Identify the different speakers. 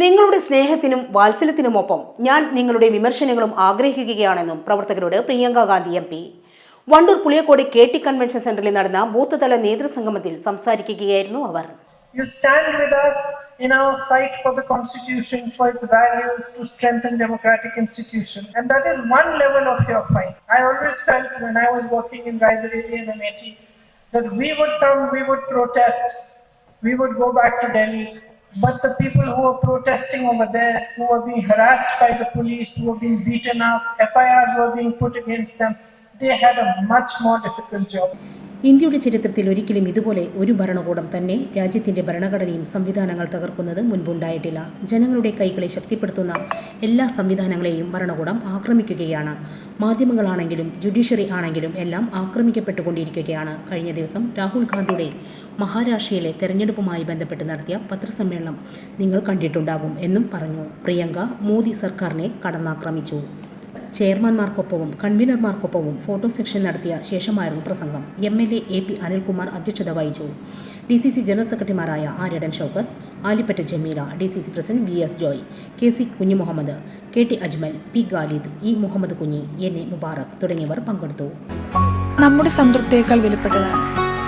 Speaker 1: നിങ്ങളുടെ സ്നേഹത്തിനും വാത്സല്യത്തിനുമൊപ്പം ഞാൻ നിങ്ങളുടെ വിമർശനങ്ങളും ആഗ്രഹിക്കുകയാണെന്നും പ്രവർത്തകരോട് Priyanka Gandhi M P Wandoor Puliyakode K T convention സെന്ററിൽ നടന്ന ബൂത്ത്തല നേതൃസംഗമത്തിൽ സംസാരിക്കുകയായിരുന്നു അവർ
Speaker 2: You stand with us in our fight for the Constitution, for its values, to strengthen democratic institutions. And that is one level of your fight. I always felt when I was working in Raebareli and Amity that we would come, we would protest, we would go back to Delhi. But the people who were protesting over there, who were being harassed by the police, who were being beaten up, FIRs were being put against them, they had a much more difficult job.
Speaker 1: ഇന്ത്യയുടെ ചരിത്രത്തിൽ ഒരിക്കലും ഇതുപോലെ ഒരു ഭരണകൂടം തന്നെ രാജ്യത്തിന്റെ ഭരണഘടനയും സംവിധാനങ്ങൾ തകർക്കുന്നത് മുൻപുണ്ടായിട്ടില്ല. ജനങ്ങളുടെ കൈകളെ ശക്തിപ്പെടുത്തുന്ന എല്ലാ സംവിധാനങ്ങളെയും ഭരണകൂടം ആക്രമിക്കുകയാണ്. മാധ്യമങ്ങളാണെങ്കിലും ജുഡീഷ്യറി ആണെങ്കിലും എല്ലാം ആക്രമിക്കപ്പെട്ടുകൊണ്ടിരിക്കുകയാണ്. കഴിഞ്ഞ ദിവസം രാഹുൽ ഗാന്ധിയുടെ മഹാരാഷ്ട്രയിലെ തെരഞ്ഞെടുപ്പുമായി ബന്ധപ്പെട്ട് നടത്തിയ പത്രസമ്മേളനം നിങ്ങൾ കണ്ടിട്ടുണ്ടാകും എന്നും പറഞ്ഞു. പ്രിയങ്ക മോദി സർക്കാരിനെ കടന്നാക്രമിച്ചു. ചെയർമാൻമാർക്കൊപ്പവും കൺവീനർമാർക്കൊപ്പവും ഫോട്ടോ സെക്ഷൻ നടത്തിയ ശേഷമായിരുന്നു പ്രസംഗം. M L A A P Anilkumar അധ്യക്ഷത വഹിച്ചു. ഡി സി സി ജനറൽ സെക്രട്ടറിമാരായ Aryadan Shoukath Alippatta Jameela D C C president V S Joy K C Kunjumuhammed K T Ajmal P Khalid E Muhammad Kunji N A Mubarak തുടങ്ങിയവർ പങ്കെടുത്തു.
Speaker 3: നമ്മുടെ സംതൃപ്തിയേക്കാൾ വിലപ്പെട്ടതാണ്.